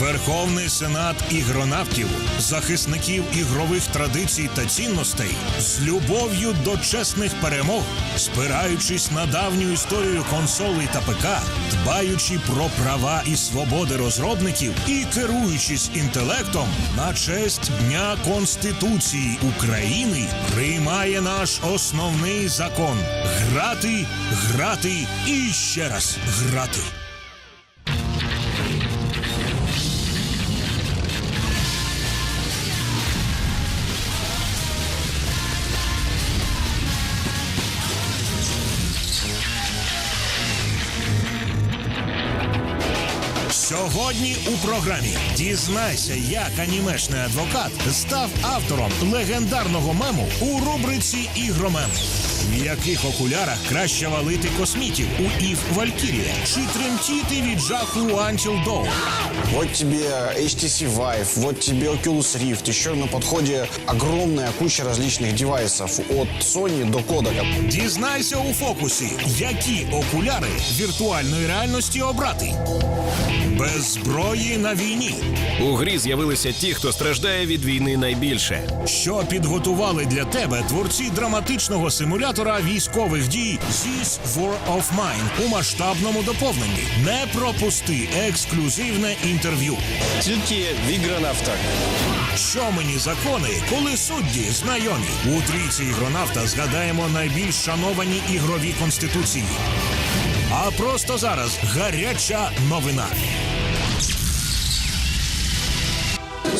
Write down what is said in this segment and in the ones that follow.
Верховний Сенат ігронавтів, захисників ігрових традицій та цінностей, з любов'ю до чесних перемог, спираючись на давню історію консолей та ПК, дбаючи про права і свободи розробників і керуючись інтелектом на честь Дня Конституції України, приймає наш основний закон: грати, грати і ще раз грати. Сьогодні у програмі дізнайся, як анімешний адвокат став автором легендарного мему у рубриці Ігромем. В яких окулярах краще валити космітів у Ів Валькірія чи тремтіти від жаху у Until Dawn? Вот тебе HTC Vive, вот тебе Oculus Rift, еще на подходе огромная куча различных девайсов от Sony до Kodak. Дізнайся у фокусі, які окуляри віртуальної реальності обрати. Без зброї на війні. У грі з'явилися ті, хто страждає від війни найбільше. Що підготували для тебе творці драматичного симулятора військових дій This War of Mine у масштабному доповненні. Не пропусти ексклюзивне інтерв'ю. Тільки в ігронавтах. Що мені закони, коли судді знайомі? У трійці ігронавта згадаємо найбільш шановані ігрові конституції. А просто зараз гаряча новина.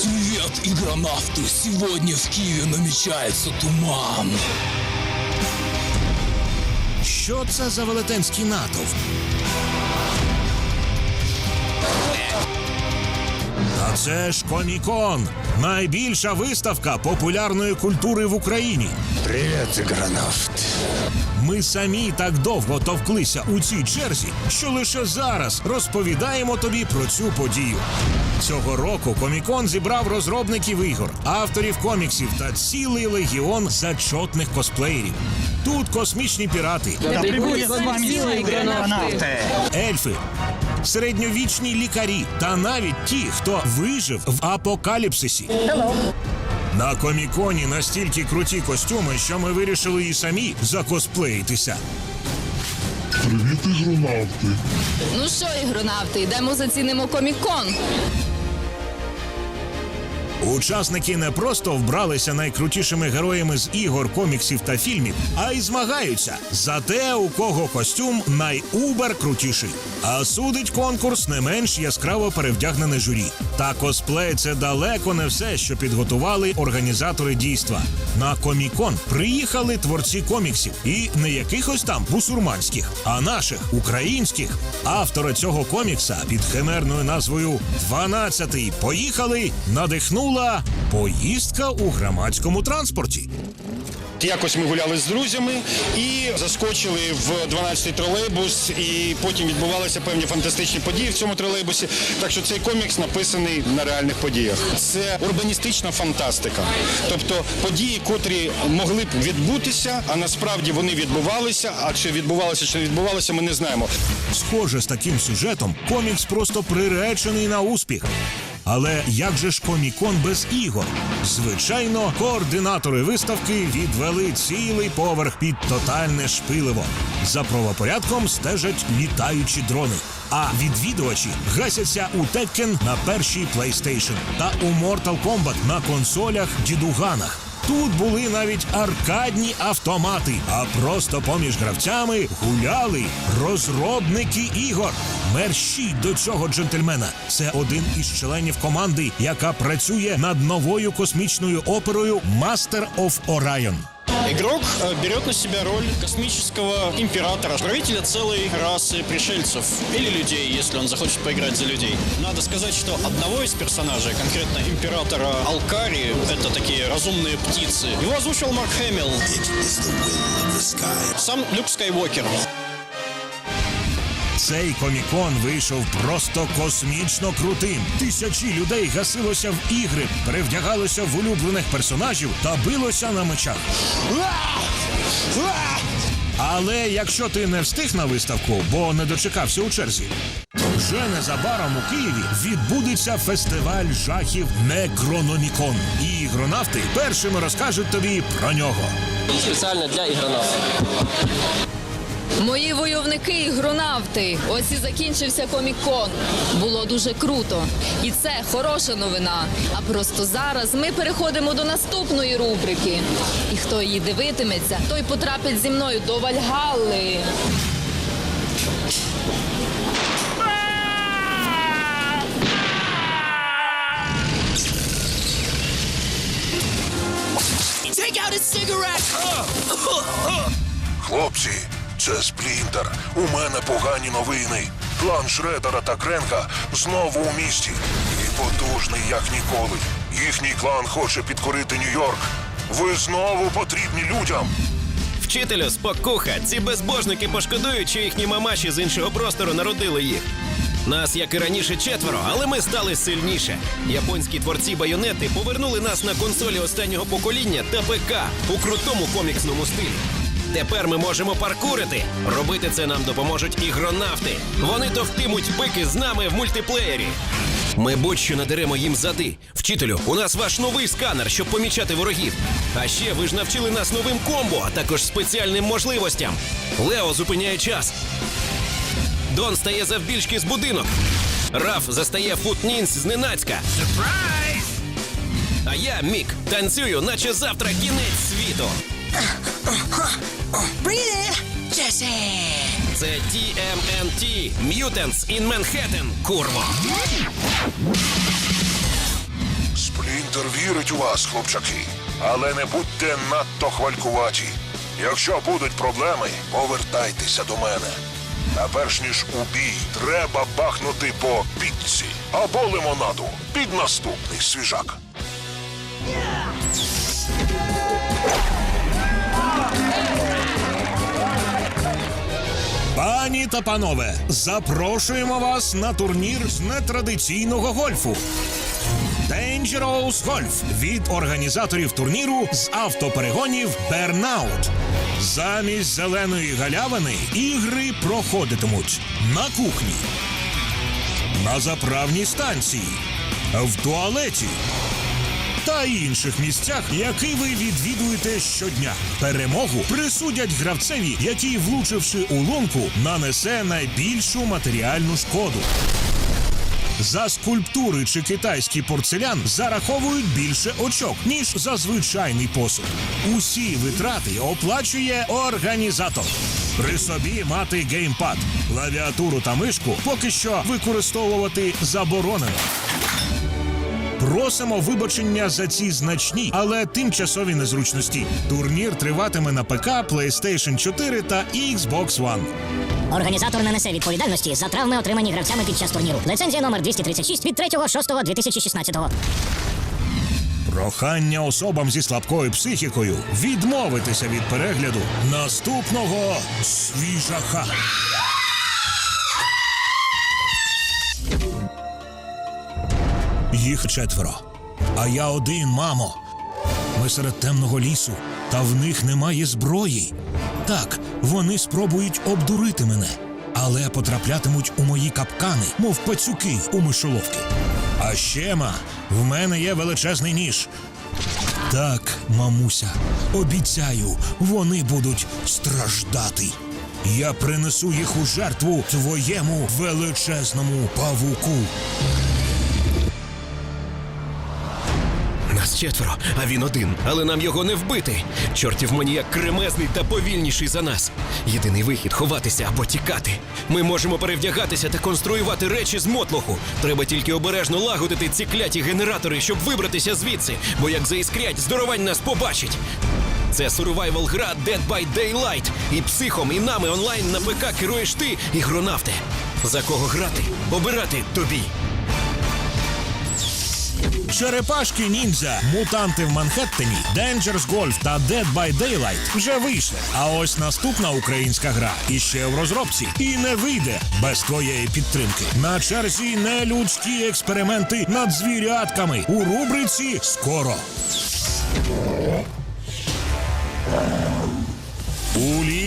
Привет, игронавты! Сегодня в Киеве намечается туман. Що це за велетенський натовп? А це ж Комікон, найбільша виставка популярної культури в Україні. Привіт, ігронавт. Ми самі так довго товклися у цій черзі, що лише зараз розповідаємо тобі про цю подію. Цього року Комікон зібрав розробників ігор, авторів коміксів та цілий легіон зачотних косплеєрів. Тут космічні пірати, ельфи, середньовічні лікарі та навіть ті, хто вижив в апокаліпсисі. На коміконі настільки круті костюми, що ми вирішили і самі закосплеїтися. Привіт, ігронавти! Ну що, ігронавти, йдемо зацінимо комікон. Учасники не просто вбралися найкрутішими героями з ігор, коміксів та фільмів, а й змагаються за те, у кого костюм найубер крутіший. А судить конкурс не менш яскраво перевдягнене журі. Та косплей це далеко не все, що підготували організатори дійства. На комікон приїхали творці коміксів і не якихось там бусурманських, а наших українських. Автора цього комікса під химерною назвою «12-й поїхали надихнула поїздка у громадському транспорті. Якось ми гуляли з друзями і заскочили в 12-й тролейбус, і потім відбувалися певні фантастичні події в цьому тролейбусі. Так що цей комікс написаний на реальних подіях. Це урбаністична фантастика. Тобто події, котрі могли б відбутися, а насправді вони відбувалися. А чи відбувалося, чи не відбувалося, ми не знаємо. Схоже, з таким сюжетом комікс просто приречений на успіх. Але як же ж комікон без ігор? Звичайно, координатори виставки відвели цілий поверх під тотальне шпиливо. За правопорядком стежать літаючі дрони. А відвідувачі гасяться у Tekken на першій PlayStation та у Mortal Kombat на консолях дідуганах. Тут були навіть аркадні автомати, а просто поміж гравцями гуляли розробники ігор. Мерщій до цього джентльмена. Це один із членів команди, яка працює над новою космічною оперою Master of Orion. Игрок э, берет на себя роль космического императора, правителя целой расы пришельцев или людей, если он захочет поиграть за людей. Надо сказать, что одного из персонажей, конкретно императора Алкари, это такие разумные птицы, его озвучил Марк Хэмилл. Сам Люк Скайуокер. Цей комікон вийшов просто космічно крутим. Тисячі людей гасилося в ігри, перевдягалося в улюблених персонажів та билося на мечах. Але якщо ти не встиг на виставку, бо не дочекався у черзі, вже незабаром у Києві відбудеться фестиваль жахів Некрономікон. І ігронавти першими розкажуть тобі про нього. спеціально для ігронавтів. Мої войовники ігронавти. Ось і закінчився комік-кон. Було дуже круто. І це хороша новина. А просто зараз ми переходимо до наступної рубрики. І хто її дивитиметься, той потрапить зі мною до Вальгалли. Хлопці, це Сплінтер. У мене погані новини. Клан Шредера та Кренка знову у місті. І потужний, як ніколи. Їхній клан хоче підкорити Нью-Йорк. Ви знову потрібні людям. Вчителю, спокуха, ці безбожники пошкодують, що їхні мамаші з іншого простору народили їх. Нас, як і раніше, четверо, але ми стали сильніше. Японські творці байонети повернули нас на консолі останнього покоління та ПК у крутому коміксному стилі. Тепер ми можемо паркурити. Робити це нам допоможуть ігронавти. Вони товктимуть пики з нами в мультиплеєрі. Ми будь-що надеремо їм зади. Вчителю, у нас ваш новий сканер, щоб помічати ворогів. А ще ви ж навчили нас новим комбо, а також спеціальним можливостям. Лео зупиняє час. Дон стає завбільшки з будинок. Раф застає футнінс зненацька. Сюрприз! А я, Мік, танцюю, наче завтра кінець світу. Це TMNT Mutants in Manhattan, курво. Сплінтер вірить у вас, хлопчаки. Але не будьте надто хвалькуваті. Якщо будуть проблеми, повертайтеся до мене. А перш ніж у бій, треба бахнути по піці або лимонаду під наступний свіжак. Пані та панове, запрошуємо вас на турнір з нетрадиційного гольфу. Dangerous Golf від організаторів турніру з автоперегонів Бернаут. Замість зеленої галявини ігри проходитимуть на кухні, на заправній станції, в туалеті та інших місцях, які ви відвідуєте щодня. Перемогу присудять гравцеві, який, влучивши у лунку, нанесе найбільшу матеріальну шкоду. За скульптури чи китайський порцелян зараховують більше очок, ніж за звичайний посуд. Усі витрати оплачує організатор. При собі мати геймпад, клавіатуру та мишку поки що використовувати заборонено. Просимо вибачення за ці значні, але тимчасові незручності. Турнір триватиме на ПК, PlayStation 4 та Xbox One. Організатор не несе відповідальності за травми, отримані гравцями під час турніру. Лицензія номер 236 від 3.6.2016. Прохання особам зі слабкою психікою відмовитися від перегляду наступного свіжака. Їх четверо. А я один, мамо. Ми серед темного лісу, та в них немає зброї. Так, вони спробують обдурити мене, але потраплятимуть у мої капкани, мов пацюки у мишоловки. А ще, ма, в мене є величезний ніж. Так, мамуся, обіцяю, вони будуть страждати. Я принесу їх у жертву твоєму величезному павуку. Нас четверо, а він один. Але нам його не вбити. Чортів маніяк кремезний та повільніший за нас. Єдиний вихід ховатися або тікати. Ми можемо перевдягатися та конструювати речі з мотлоху. Треба тільки обережно лагодити ці кляті генератори, щоб вибратися звідси, бо як заіскрять, здоровань нас побачить. Це survival гра Dead by Daylight. І психом, і нами онлайн на ПК керуєш ти, ігронавте. За кого грати? Обирати тобі. Черепашки ніндзя, мутанти в Манхеттені, Dangerous Golf та Dead by Daylight вже вийшли. А ось наступна українська гра іще в розробці і не вийде без твоєї підтримки. На черзі нелюдські експерименти над звірятками у рубриці Скоро.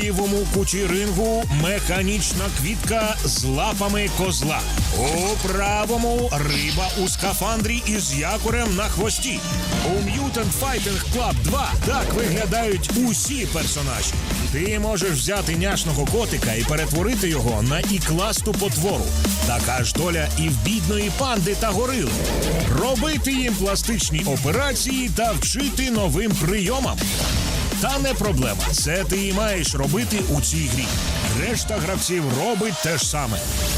Лівому куті рингу механічна квітка з лапами козла. У правому риба у скафандрі із якорем на хвості. У Mutant Fighting Club 2 так виглядають усі персонажі. Ти можеш взяти няшного котика і перетворити його на ікласту потвору. Така ж доля і в бідної панди та горили. Робити їм пластичні операції та вчити новим прийомам. Та не проблема. Це ти і маєш робити у цій грі. Решта гравців робить те ж саме.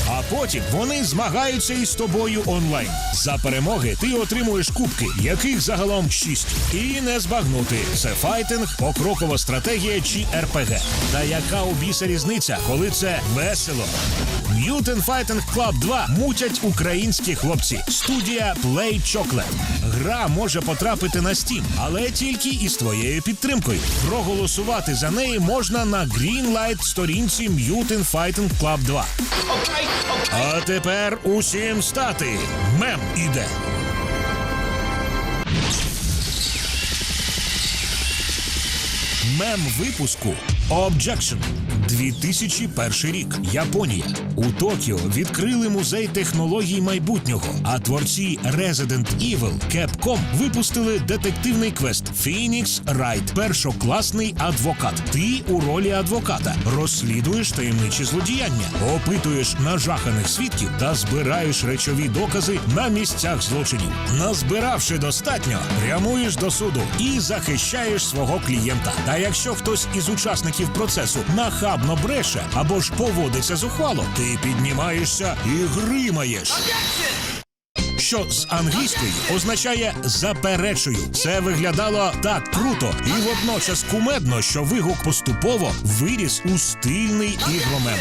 А потім вони змагаються із тобою онлайн. За перемоги ти отримуєш кубки, яких загалом шість. І не збагнути. Це файтинг, покрокова стратегія чи РПГ. Та яка у біса різниця, коли це весело? Mutant Fighting Club 2 мутять українські хлопці. Студія Play Chocolate. Гра може потрапити на Steam, але тільки із твоєю підтримкою. Проголосувати за неї можна на Greenlight сторінці Mutant Fighting Club 2. А тепер усім стати. Мем іде. Мем випуску Objection 2001 рік. Японія. У Токіо відкрили музей технологій майбутнього. А творці Resident Evil Capcom випустили детективний квест Phoenix Wright. Першокласний адвокат. Ти у ролі адвоката розслідуєш таємничі злодіяння, опитуєш нажаханих свідків та збираєш речові докази на місцях злочинів. Назбиравши достатньо, прямуєш до суду і захищаєш свого клієнта. Та якщо хтось із учасників процесу нахабно бреше або ж поводиться зухвало, ти піднімаєшся і гримаєш. Що з англійської означає заперечую. Це виглядало так круто і водночас кумедно, що вигук поступово виріс у стильний ігромем.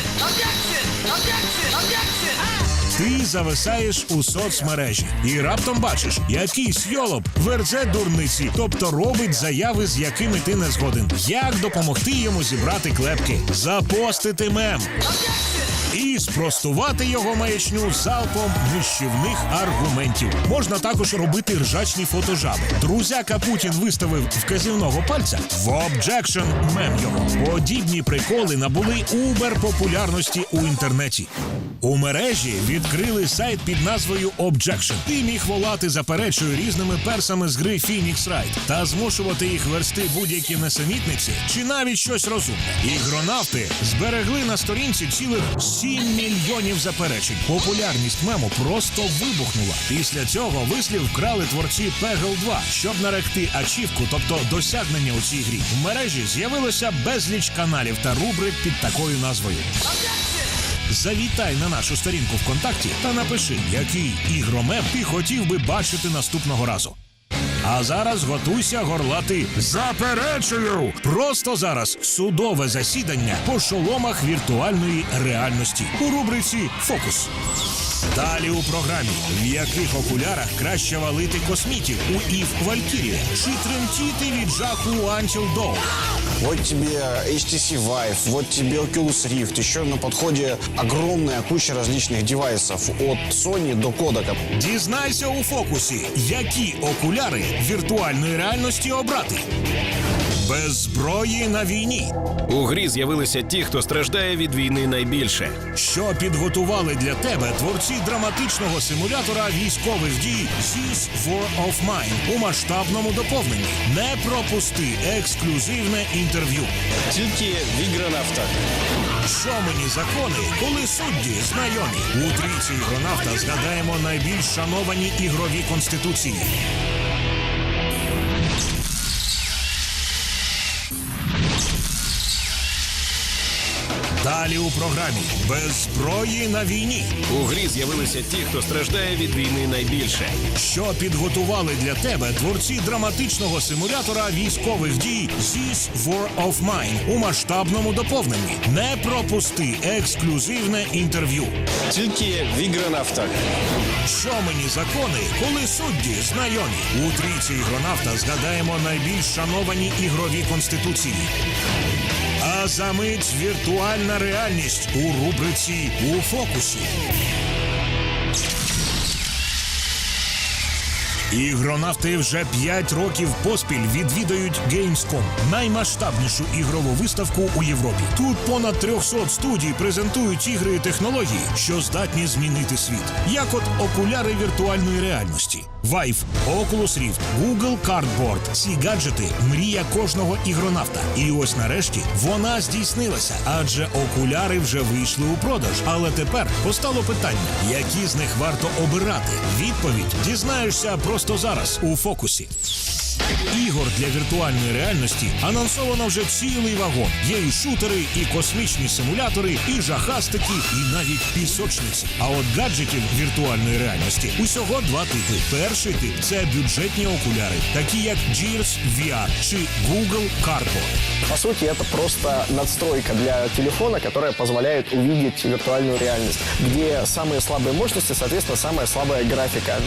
Ти зависаєш у соцмережі. І раптом бачиш, якийсь йолоп верзе дурниці, тобто робить заяви, з якими ти не згоден. Як допомогти йому зібрати клепки, запостити мем спростувати його маячню залпом нищівних аргументів. Можна також робити ржачні фотожаби. Друзяка Путін виставив вказівного пальця в обджекшн мем його. Подібні приколи набули убер популярності у інтернеті. У мережі відкрили сайт під назвою Objection. Ти міг волати заперечую різними персами з гри Phoenix Wright та змушувати їх версти будь-які несамітниці чи навіть щось розумне. Ігронавти зберегли на сторінці цілих 7 мільйонів заперечень. Популярність мему просто вибухнула. Після цього вислів вкрали творці Peggle 2, щоб наректи ачівку, тобто досягнення у цій грі. В мережі з'явилося безліч каналів та рубрик під такою назвою. Завітай на нашу сторінку ВКонтакті та напиши, який ігромем ти хотів би бачити наступного разу. А зараз готуйся горлати заперечую. Просто зараз судове засідання по шоломах віртуальної реальності у рубриці Фокус. Далі у програмі, в яких окулярах краще валити космітів у Ів Валькірія чи тремтіти від жаху Until Dawn. Вот тебе HTC Vive, вот тебе Oculus Rift. Еще на подходе огромная куча различных девайсов. От Sony до Kodak. Дізнайся у фокусі, які окуляри віртуальної реальності обрати. Без зброї на війні. У грі з'явилися ті, хто страждає від війни найбільше. Що підготували для тебе творці драматичного симулятора військових дій This War of Mine у масштабному доповненні. Не пропусти ексклюзивне інтерв'ю. Тільки в ігронавтах. Що мені закони, коли судді знайомі? У трійці ігронавта згадаємо найбільш шановані ігрові конституції. Далі у програмі без зброї на війні. У грі з'явилися ті, хто страждає від війни найбільше. Що підготували для тебе творці драматичного симулятора військових дій This War of Mine у масштабному доповненні. Не пропусти ексклюзивне інтерв'ю. Тільки в ігронавтах. Що мені закони, коли судді знайомі? У трійці ігронавта згадаємо найбільш шановані ігрові конституції. А за мить віртуальна реальність у рубриці у фокусі. Ігронавти вже 5 років поспіль відвідають Gamescom – наймасштабнішу ігрову виставку у Європі. Тут понад 300 студій презентують ігри і технології, що здатні змінити світ, як от окуляри віртуальної реальності. Vive, Oculus Rift, Google Cardboard – ці гаджети мрія кожного ігронавта. І ось нарешті вона здійснилася, адже окуляри вже вийшли у продаж. Але тепер постало питання, які з них варто обирати. Відповідь дізнаєшся просто зараз у фокусі. Ігор для віртуальної реальності анонсовано вже цілий вагон. Є і шутери, і космічні симулятори, і жахастики, і навіть пісочниці. А от гаджетів віртуальної реальності усього два типи. Перший тип це бюджетні окуляри, такі як Gears VR чи Google Cardboard. По сути, это просто надстройка для телефона, которая позволяет увидеть виртуальную реальность, где самые слабые мощности, соответственно, самая слабая графика.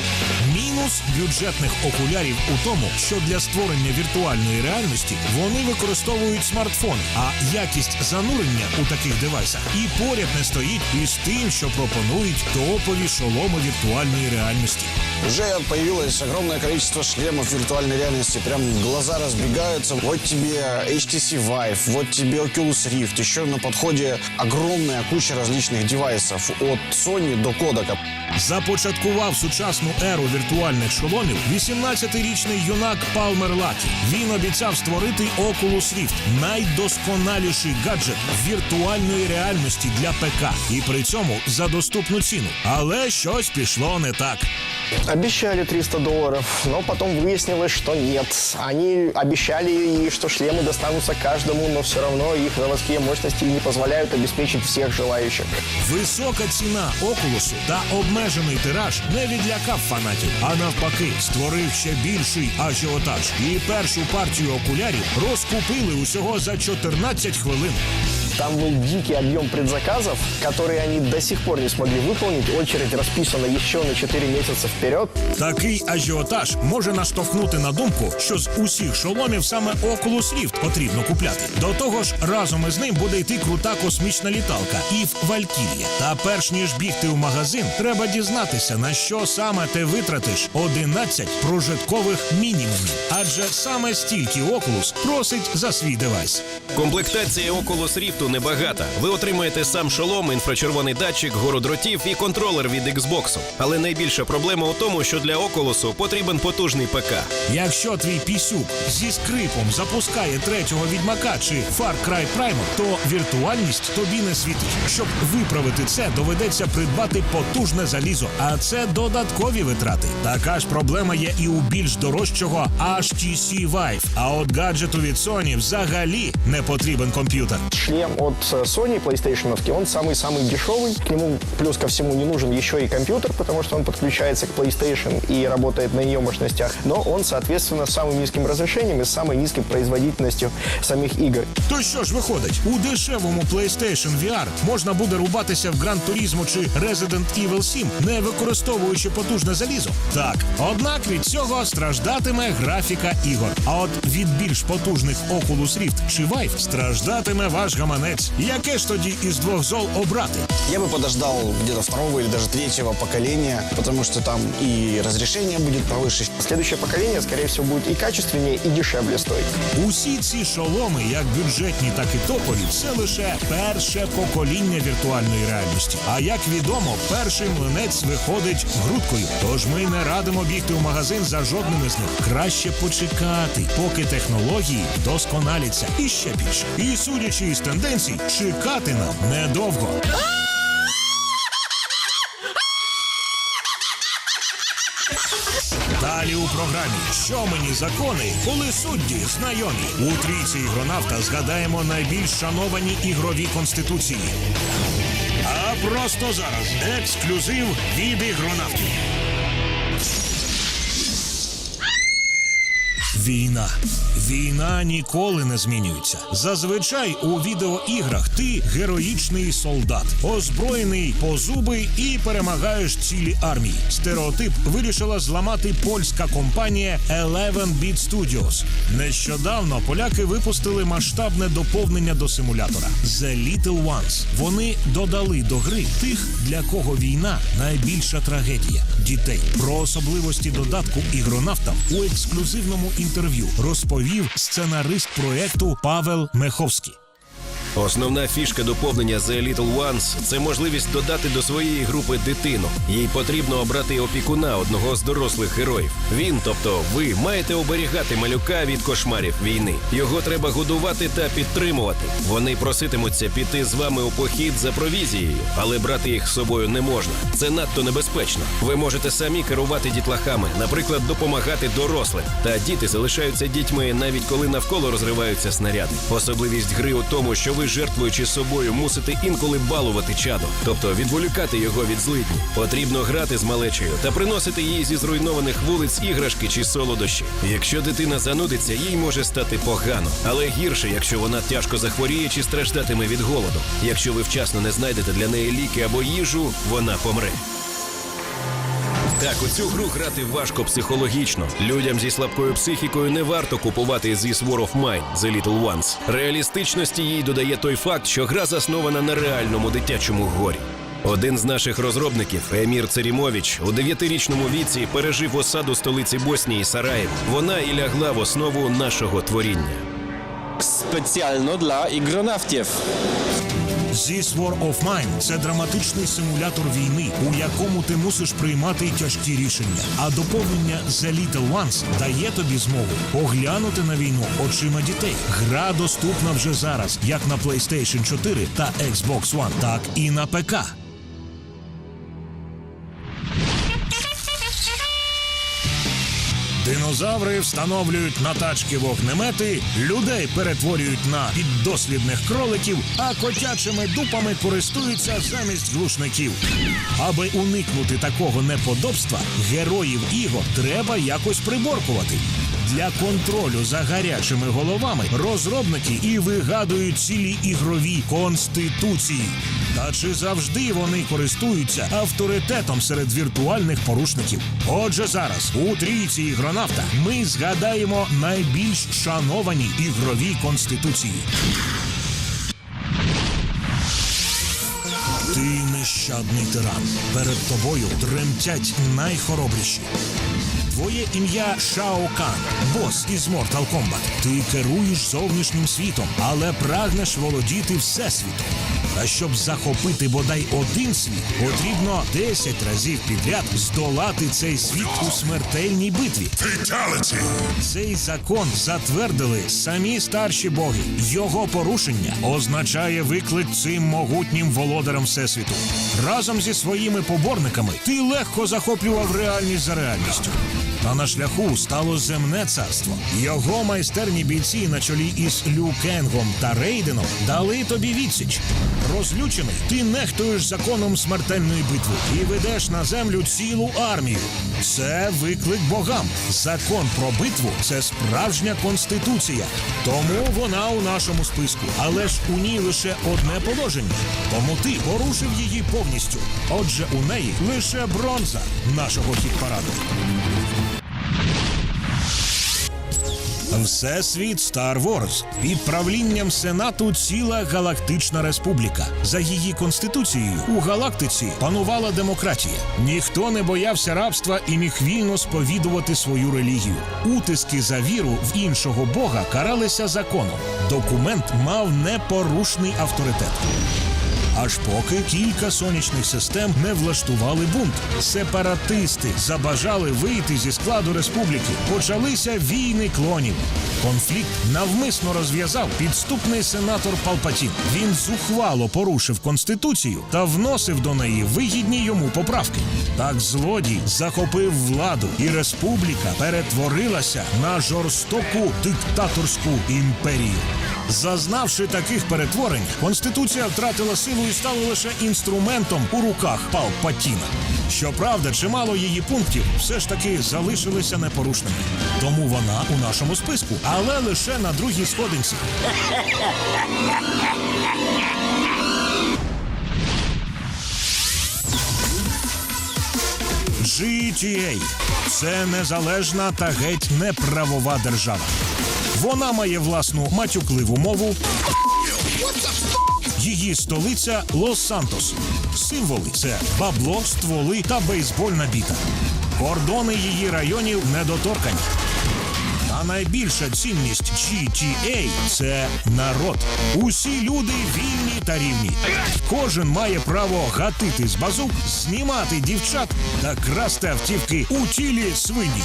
Мінус бюджетних окулярів у тому, що для створення віртуальної реальності вони використовують смартфон, а якість занурення у таких девайсах і поряд не стоїть із тим, що пропонують топові шоломи віртуальної реальності. Уже появилось огромное количество шлемов виртуальной реальности. Прям глаза разбегаются. Вот тебе HTC Vive, вот тебе Oculus Rift. Еще на подходе огромная куча различных девайсов. От Sony до Kodak. Започаткував сучасну еру віртуальних шоломів 18-річний юнак Палмер Lucky. Він обіцяв створити Oculus Rift – найдосконаліший гаджет віртуальної реальності для ПК. І при цьому за доступну ціну. Але щось пішло не так. Обещали 300 долларов, но потом выяснилось, что нет. Они обещали, и что шлемы достанутся каждому, но все равно их заводские мощности не позволяют обеспечить всех желающих. Висока ціна Окулусу та обмежений тираж не відлякав фанатів, а навпаки, створив ще більший ажіотаж. І першу партію окулярів розкупили усього за 14 хвилин. Там был дикий объем предзаказов, которые они до сих пор не смогли выполнить. Очередь расписана еще на 4 месяца вперед. Такий ажіотаж може наштовхнути на думку, що з усіх шоломів саме Oculus Rift потрібно купляти. До того ж, разом із ним буде йти крута космічна літалка Ів Валькірія. Та перш ніж бігти в магазин, треба дізнатися, на що саме ти витратиш 11 прожиткових мінімумів. Адже саме стільки Oculus просить за свій девайс. Комплектація Oculus Rift небагата. Ви отримаєте сам шолом, інфрачервоний датчик, гору дротів і контролер від Xbox. Але найбільша проблема у тому, що для Oculus потрібен потужний ПК. Якщо твій пісюк зі скрипом запускає третього відьмака чи Far Cry Primal, то віртуальність тобі не світить. Щоб виправити це, доведеться придбати потужне залізо, а це додаткові витрати. Така ж проблема є і у більш дорожчого HTC Vive. А от гаджету від Sony взагалі не потрібен комп'ютер. Шлем от э, Sony PlayStation, он самый-самый дешевый. К нему плюс ко всему не нужен еще и компьютер, потому что он подключается к PlayStation и работает на ее мощностях. Но он, соответственно, с самым низким разрешением и с самой низкой производительностью самих игр. То що ж виходить, у дешевому PlayStation VR можна буде рубатися в Gran Turismo чи Resident Evil 7, не використовуючи потужне залізо? Так, однак від цього страждатиме графіка ігор. А от від більш потужних Oculus Rift чи Vive страждатиме ваш гаманець. Яке ж тоді із двох зол обрати? Я бы подождал где-то второго или даже третьего поколения, потому что там и разрешение будет повыше. Следующее поколение, скорее всего, будет и качественнее, и дешевле стоить. Усі ці шоломи, як бюджетні, так і топові, це лише перше покоління віртуальної реальності. А як відомо, перший млинець виходить грудкою. Тож ми не радимо бігти в магазин за жодним із них. Краще почекати, поки технології досконаляться і ще більше. І судячи із тенденцій, чекати нам недовго. Далі у програмі Що мені закони, коли судді знайомі у трійці ігронавта згадаємо найбільш шановані ігрові конституції. А просто зараз ексклюзив від ігронавтів. Війна. Війна ніколи не змінюється. Зазвичай у відеоіграх ти героїчний солдат, озброєний по зуби і перемагаєш цілі армії. Стереотип вирішила зламати польська компанія 11-Bit Studios. Нещодавно поляки випустили масштабне доповнення до симулятора The Little Ones. Вони додали до гри тих, для кого війна найбільша трагедія дітей. Про особливості додатку ігронавтам у ексклюзивному інтерв'ю розповів сценарист проекту Павел Меховський. Основна фішка доповнення The Little Ones – це можливість додати до своєї групи дитину. Їй потрібно обрати опікуна одного з дорослих героїв. Він, тобто ви, маєте оберігати малюка від кошмарів війни. Його треба годувати та підтримувати. Вони проситимуться піти з вами у похід за провізією, але брати їх з собою не можна. Це надто небезпечно. Ви можете самі керувати дітлахами, наприклад, допомагати дорослим. Та діти залишаються дітьми навіть коли навколо розриваються снаряди. Особливість гри у тому, що ви, жертвуючи собою, мусите інколи балувати чадо, тобто відволікати його від злидні. Потрібно грати з малечею та приносити їй зі зруйнованих вулиць іграшки чи солодощі. Якщо дитина занудиться, їй може стати погано, але гірше, якщо вона тяжко захворіє чи страждатиме від голоду. Якщо ви вчасно не знайдете для неї ліки або їжу, вона помре. Так, у цю гру грати важко психологічно. Людям зі слабкою психікою не варто купувати This War of Mine The Little Ones. Реалістичності їй додає той факт, що гра заснована на реальному дитячому горі. Один з наших розробників, Емір Церімович, у дев'ятирічному віці пережив осаду столиці Боснії Сараєв. Вона і лягла в основу нашого творіння. Спеціально для ігронавтів. This War of Mine – це драматичний симулятор війни, у якому ти мусиш приймати тяжкі рішення. А доповнення The Little Ones дає тобі змогу поглянути на війну очима дітей. Гра доступна вже зараз, як на PlayStation 4 та Xbox One, так і на ПК. Динозаври встановлюють на тачки вогнемети, людей перетворюють на піддослідних кроликів, а котячими дупами користуються замість глушників. Аби уникнути такого неподобства, героїв ігор треба якось приборкувати. Для контролю за гарячими головами розробники і вигадують цілі ігрові конституції. Та чи завжди вони користуються авторитетом серед віртуальних порушників? Отже, зараз у трійці ігронавта ми згадаємо найбільш шановані ігрові конституції. Ти нещадний тиран. Перед тобою тремтять найхоробріші. Твоє ім'я Шао Кан, бос із Mortal Kombat. Ти керуєш зовнішнім світом, але прагнеш володіти всесвітом. А щоб захопити бодай один світ, потрібно 10 разів підряд здолати цей світ у смертельній битві. Цей закон затвердили самі старші боги. Його порушення означає виклик цим могутнім володарам всесвіту. Разом зі своїми поборниками ти легко захоплював реальність за реальністю. Та на шляху стало земне царство. Його майстерні бійці на чолі із Лю Кенгом та Рейденом дали тобі відсіч. Розлючений, ти нехтуєш законом смертельної битви і ведеш на землю цілу армію. Це виклик богам. Закон про битву це справжня конституція. Тому вона у нашому списку. Але ж у ній лише одне положення. Тому ти порушив її повністю. Отже, у неї лише бронза нашого хіт-параду. Всесвіт Star Wars під правлінням Сенату ціла галактична республіка. За її конституцією у галактиці панувала демократія. Ніхто не боявся рабства і міг вільно сповідувати свою релігію. Утиски за віру в іншого бога каралися законом. Документ мав непорушний авторитет. Аж поки кілька сонячних систем не влаштували бунт. Сепаратисти забажали вийти зі складу республіки. Почалися війни клонів. Конфлікт навмисно розв'язав підступний сенатор Палпатін. Він зухвало порушив конституцію та вносив до неї вигідні йому поправки. Так злодій захопив владу, і республіка перетворилася на жорстоку диктаторську імперію. Зазнавши таких перетворень, конституція втратила силу і стала лише інструментом у руках Палпатіна. Щоправда, чимало її пунктів все ж таки залишилися непорушними. Тому вона у нашому списку, але лише на другій сходинці. GTA – це незалежна та геть неправова держава. Вона має власну матюкливу мову. Її столиця Лос-Сантос. Символи це бабло, стволи та бейсбольна біта. Кордони її районів недоторкані. А найбільша цінність GTA – це народ. Усі люди вільні та рівні. Кожен має право гатити з базук, знімати дівчат та красти автівки у тілі свині.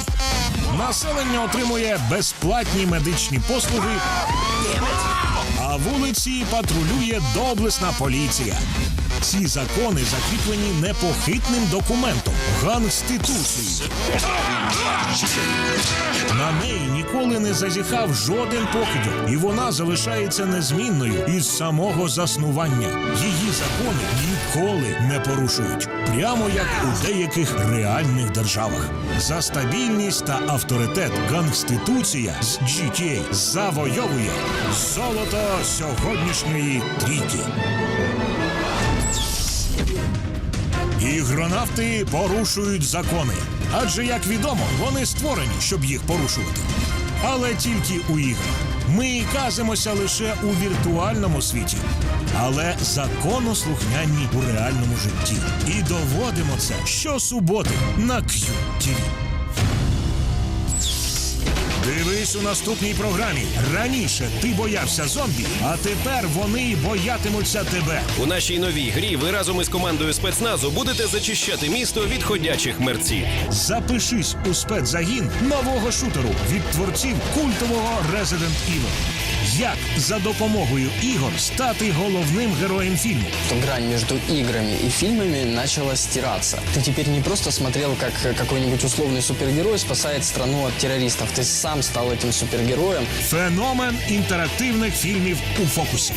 Населення отримує безплатні медичні послуги. А вулиці патрулює доблесна поліція. Ці закони закріплені непохитним документом Ганституції. На неї ніколи не зазіхав жоден покидьок, і вона залишається незмінною із самого заснування. Її закони ніколи не порушують, прямо як у деяких реальних державах. За стабільність та авторитет Конституція з GTA завойовує золото сьогоднішньої трійки. Ігронавти порушують закони. Адже, як відомо, вони створені, щоб їх порушувати. Але тільки у іграх. Ми казимося лише у віртуальному світі, але законослухняні у реальному житті. І доводимо це щосуботи на QTV. Дивись у наступній програмі. Раніше ти боявся зомбі, а тепер вони боятимуться тебе. У нашій новій грі ви разом із командою спецназу будете зачищати місто від ходячих мерців. Запишись у спецзагін нового шутеру від творців культового Resident Evil. Як за допомогою ігор стати головним героєм фільму? что грань между играми и фильмами начала стираться. Ты теперь не просто смотрел, как э, какой-нибудь условный супергерой спасает страну от террористов. Ты сам стал этим супергероем. Феномен інтерактивних фільмів у фокусі.